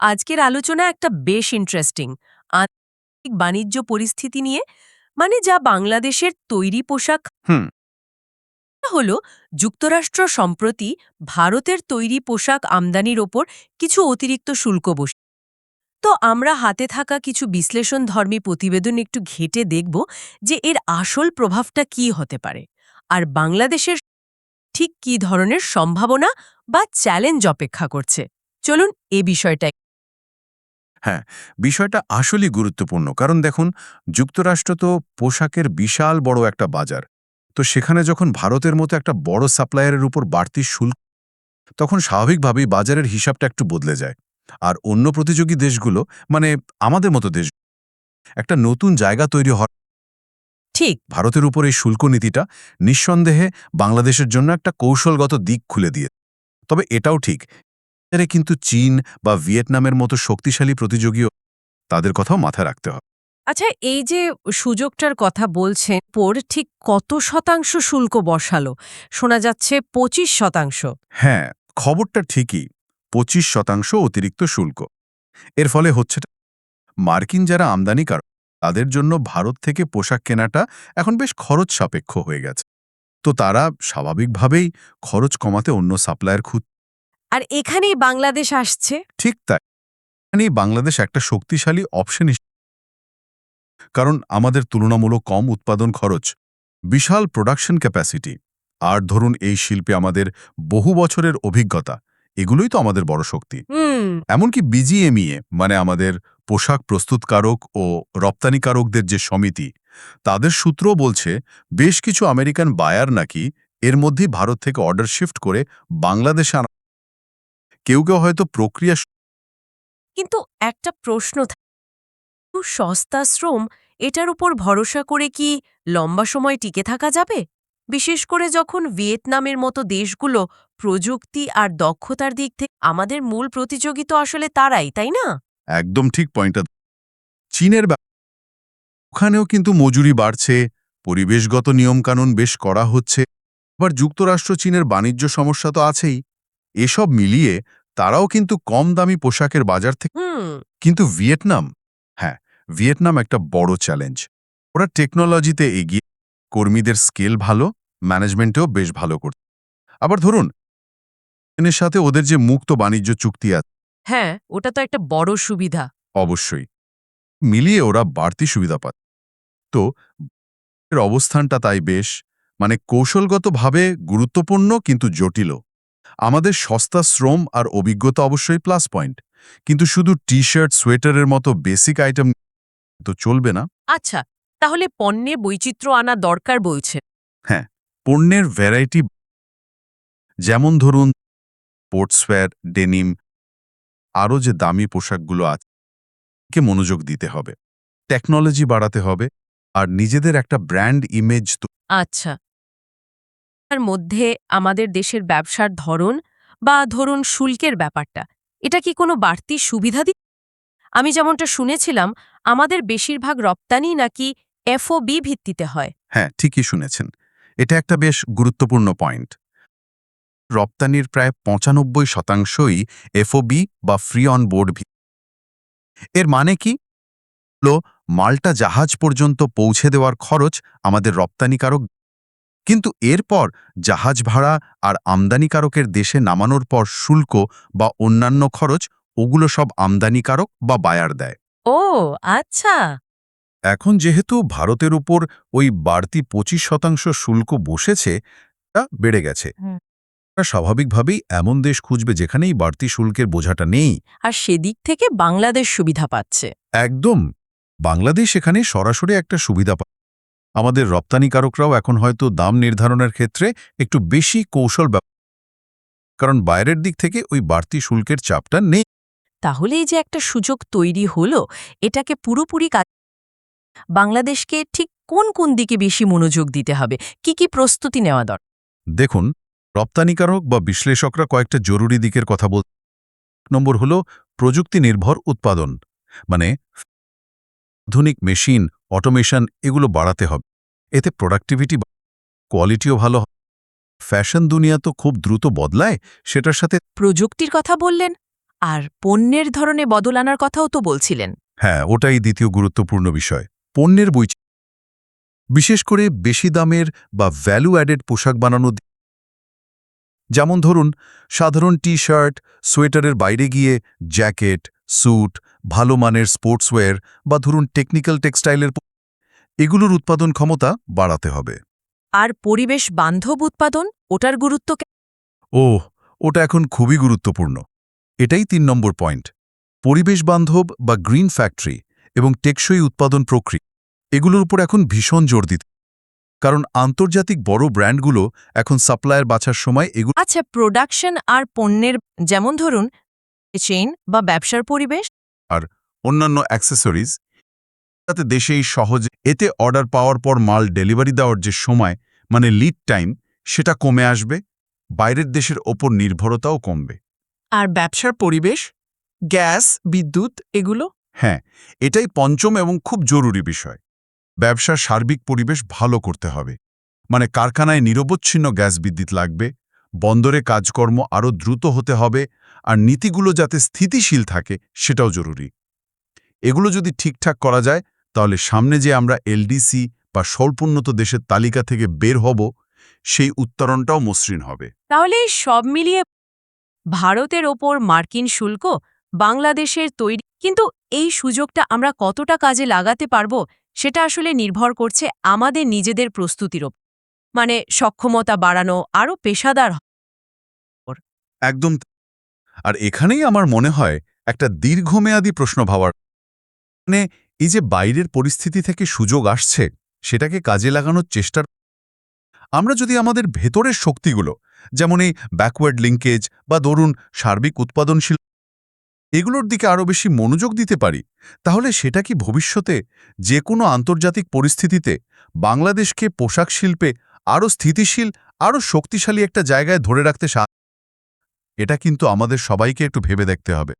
আজকের আলোচনা একটা বেশ ইন্টারেস্টিং আন্তর্জাতিক বাণিজ্য পরিস্থিতি নিয়ে মানে যা বাংলাদেশের তৈরি পোশাক হুম। হল যুক্তরাষ্ট্র সম্প্রতি ভারতের তৈরি পোশাক আমদানির ওপর কিছু অতিরিক্ত শুল্ক বস তো আমরা হাতে থাকা কিছু বিশ্লেষণধর্মী প্রতিবেদন একটু ঘেটে দেখব যে এর আসল প্রভাবটা কি হতে পারে। আর বাংলাদেশের ঠিক কী ধরনের সম্ভাবনা বা চ্যালেঞ্জ অপেক্ষা করছে। চলুন এ বিষয়টা বিষয়টা আসলেই গুরুত্বপূর্ণ। কারণ দেখুন যুক্তরাষ্ট্র তো পোশাকের বিশাল বড় একটা বাজার। তো সেখানে যখন ভারতের মতো একটা বড় সাপ্লায়ারের উপর বাড়তি শুল্ক তখন স্বাভাবিকভাবেই বাজারের হিসাবটা একটু বদলে যায়। আর অন্য প্রতিযোগী দেশগুলো মানে আমাদের মতো দেশ একটা নতুন জায়গা তৈরি হয় ঠিক। ভারতের উপর এই শুল্ক নীতিটা নিঃসন্দেহে বাংলাদেশের জন্য একটা কৌশলগত দিক খুলে দিয়ে। তবে এটাও ঠিক কিন্তু চীন বা ভিয়েতনামের মতো শক্তিশালী প্রতিযোগীও তাদের কথাও মাথায় রাখতে হবে। আচ্ছা এই যে সুযোগটার কথা বলছেন পর ঠিক কত শতাংশ শুল্ক বসালো? শোনা যাচ্ছে পঁচিশ শতাংশ। হ্যাঁ খবরটা ঠিকই পঁচিশ শতাংশ অতিরিক্ত শুল্ক। এর ফলে হচ্ছে মার্কিন যারা আমদানিকারক তাদের জন্য ভারত থেকে পোশাক কেনাটা এখন বেশ খরচ সাপেক্ষ হয়ে গেছে। তো তারা স্বাভাবিকভাবেই খরচ কমাতে অন্য সাপ্লায়ার খুঁজ আর এখানেই বাংলাদেশ আসছে। ঠিক তাই। এখানেই বাংলাদেশ একটা শক্তিশালী অপশন কারণ আমাদের তুলনামূলক কম উৎপাদন খরচ বিশাল প্রোডাকশন ক্যাপাসিটি আর ধরুন এই শিল্পে আমাদের বহু বছরের অভিজ্ঞতা এগুলোই তো আমাদের বড় শক্তি। এমনকি বিজিএমইএ মানে আমাদের পোশাক প্রস্তুতকারক ও রপ্তানিকারকদের যে সমিতি তাদের সূত্রও বলছে বেশ কিছু আমেরিকান বায়ার নাকি এর মধ্যেই ভারত থেকে অর্ডার শিফট করে বাংলাদেশে আনা কেউ কেউ হয়তো প্রক্রিয়া কিন্তু একটা প্রশ্ন সস্তা শ্রম এটার উপর ভরসা করে কি লম্বা সময় টিকে থাকা যাবে? বিশেষ করে যখন ভিয়েতনামের মতো দেশগুলো প্রযুক্তি আর দক্ষতার দিক থেকে আমাদের মূল প্রতিযোগী তো আসলে তারাই তাই না? একদম ঠিক পয়েন্টটা চীনের ওখানেও কিন্তু মজুরি বাড়ছে পরিবেশগত নিয়মকানুন বেশ করা হচ্ছে আবার যুক্তরাষ্ট্র চীনের বাণিজ্য সমস্যা তো আছেই। এসব মিলিয়ে তারাও কিন্তু কম দামি পোশাকের বাজার থেকে কিন্তু ভিয়েতনাম হ্যাঁ ভিয়েতনাম একটা বড় চ্যালেঞ্জ। ওরা টেকনোলজিতে এগিয়ে কর্মীদের স্কেল ভালো ম্যানেজমেন্টেও বেশ ভালো করছে আবার ধরুন চীনের সাথে ওদের যে মুক্ত বাণিজ্য চুক্তি আছে হ্যাঁ ওটা তো একটা বড় সুবিধা। অবশ্যই। মিলিয়ে ওরা বাড়তি সুবিধা পায়। তো এর অবস্থানটা তাই বেশ মানে কৌশলগতভাবে গুরুত্বপূর্ণ কিন্তু জটিলও। আমাদের সস্তা শ্রম আর অভিজ্ঞতা অবশ্যই প্লাস পয়েন্ট কিন্তু শুধু টি শার্ট সোয়েটারের মতো বেসিক আইটেম তো চলবে না। আচ্ছা তাহলে পণ্যে বৈচিত্র্য আনা দরকার বলছে হ্যাঁ পণ্যের ভ্যারাইটি যেমন ধরুন স্পোর্টসওয়্যার ডেনিম আরও যে দামি পোশাকগুলো আছে কে মনোযোগ দিতে হবে। টেকনোলজি বাড়াতে হবে আর নিজেদের একটা ব্র্যান্ড ইমেজ তো আচ্ছা। তার মধ্যে আমাদের দেশের ব্যবসার ধরন বা ধরুন শুল্কের ব্যাপারটা, এটা কি কোনো বাড়তি সুবিধা দি? আমি যেমনটা শুনেছিলাম, আমাদের বেশিরভাগ রপ্তানি নাকি এফওবি ভিত্তিতে হয়। হ্যাঁ ঠিকই শুনেছেন। এটা একটা বেশ গুরুত্বপূর্ণ পয়েন্ট। রপ্তানির প্রায় পঁচানব্বই শতাংশই এফওবি বা ফ্রি অন বোর্ড এর মানে কি? মালটা জাহাজ পর্যন্ত পৌঁছে দেওয়ার খরচ আমাদের রপ্তানিকারক কিন্তু এরপর জাহাজ ভাড়া আর আমদানিকারকের দেশে নামানোর পর শুল্ক বা অন্যান্য খরচ ওগুলো সব আমদানিকারক বা বায়ার দেয়। ও আচ্ছা। এখন যেহেতু ভারতের উপর ওই বাড়তি পঁচিশ শতাংশ শুল্ক বসেছে তা বেড়ে গেছে। স্বাভাবিকভাবেই এমন দেশ খুঁজবে যেখানেই বাড়তি শুল্কের বোঝাটা নেই। আর সেদিক থেকে বাংলাদেশ সুবিধা পাচ্ছে। একদম। বাংলাদেশ এখানে সরাসরি একটা সুবিধা পায় আমাদের রপ্তানিকারকরাও এখন হয়তো দাম নির্ধারণের ক্ষেত্রে একটু বেশি কৌশল কারণ বাইরের দিক থেকে ওই বাড়তি শুল্কের চাপটা নেই। তাহলে এই যে একটা সুযোগ তৈরি হলো এটাকে পুরোপুরি কাজ বাংলাদেশকে ঠিক কোন কোন দিকে বেশি মনোযোগ দিতে হবে? কি কি প্রস্তুতি নেওয়া দরকার দেখুন রপ্তানিকারক বা বিশ্লেষকরা কয়েকটা জরুরি দিকের কথা বল নম্বর হল প্রযুক্তি নির্ভর উৎপাদন মানে আধুনিক মেশিন অটোমেশন এগুলো বাড়াতে হবে। এতে প্রোডাক্টিভিটি কোয়ালিটিও ভালো হবে ফ্যাশন দুনিয়া তো খুব দ্রুত বদলায় সেটার সাথে প্রযুক্তির কথা বললেন আর পণ্যের ধরনে বদল আনার কথাও তো বলছিলেন। হ্যাঁ ওটাই দ্বিতীয় গুরুত্বপূর্ণ বিষয়। পণ্যের বই বিশেষ করে বেশি দামের বা ভ্যালু অ্যাডেড পোশাক বানানো যেমন ধরুন সাধারণ টি শার্ট সোয়েটারের বাইরে গিয়ে জ্যাকেট স্যুট ভালো মানের স্পোর্টসওয়্যার বা ধরুন টেকনিক্যাল টেক্সটাইলের এগুলোর উৎপাদন ক্ষমতা বাড়াতে হবে। আর পরিবেশ বান্ধব উৎপাদন ওটার গুরুত্ব ও ওটা এখন খুবই গুরুত্বপূর্ণ। এটাই তিন নম্বর পয়েন্ট। পরিবেশ বান্ধব বা গ্রিন ফ্যাক্টরি এবং টেকসই উৎপাদন প্রক্রিয়া এগুলোর উপর এখন ভীষণ জোর দিতে কারণ আন্তর্জাতিক বড় ব্র্যান্ডগুলো এখন সাপ্লায়ার বাছার সময় এগুলো আচ্ছা প্রোডাকশন আর পণ্যের যেমন ধরুন চেইন বা ব্যবসার পরিবেশ অন্যান্য অ্যাক্সেসরিজ যাতে দেশেই সহজে এতে অর্ডার পাওয়ার পর মাল ডেলিভারি দেওয়ার যে সময় মানে লিড টাইম সেটা কমে আসবে বাইরের দেশের ওপর নির্ভরতাও কমবে। আর ব্যবসার পরিবেশ গ্যাস বিদ্যুৎ এগুলো? হ্যাঁ এটাই পঞ্চম এবং খুব জরুরি বিষয়। ব্যবসার সার্বিক পরিবেশ ভালো করতে হবে। মানে কারখানায় নিরবচ্ছিন্ন গ্যাস বিদ্যুৎ লাগবে বন্দরে কাজকর্ম আরও দ্রুত হতে হবে আর নীতিগুলো যাতে স্থিতিশীল থাকে সেটাও জরুরি। এগুলো যদি ঠিকঠাক করা যায় তাহলে সামনে যে আমরা এলডিসি বা স্বল্পোন্নত দেশের তালিকা থেকে বের হব সেই উত্তরণটাও মসৃণ হবে। তাহলে সব মিলিয়ে ভারতের ওপর মার্কিন শুল্ক বাংলাদেশের তৈরি কিন্তু এই সুযোগটা আমরা কতটা কাজে লাগাতে পারব সেটা আসলে নির্ভর করছে আমাদের নিজেদের প্রস্তুতির ওপর মানে সক্ষমতা বাড়ানো আরও পেশাদার একদম আর এখানেই আমার মনে হয় একটা দীর্ঘমেয়াদী প্রশ্ন ভাবার। মানে এই যে বাইরের পরিস্থিতি থেকে সুযোগ আসছে, সেটাকে কাজে লাগানোর চেষ্টার। আমরা যদি আমাদের ভেতরের শক্তিগুলো, যেমন এই ব্যাকওয়ার্ড লিঙ্কেজ বা ধরুন সার্বিক উৎপাদনশীল, এগুলোর দিকে আরও বেশি মনোযোগ দিতে পারি, তাহলে সেটা কি ভবিষ্যতে যে কোনো আন্তর্জাতিক পরিস্থিতিতে বাংলাদেশকে পোশাক শিল্পে আরও স্থিতিশীল আরও শক্তিশালী একটা জায়গায় ধরে রাখতে সাহায্য এটা কিন্তু আমাদের সবাইকে একটু ভেবে দেখতে হবে।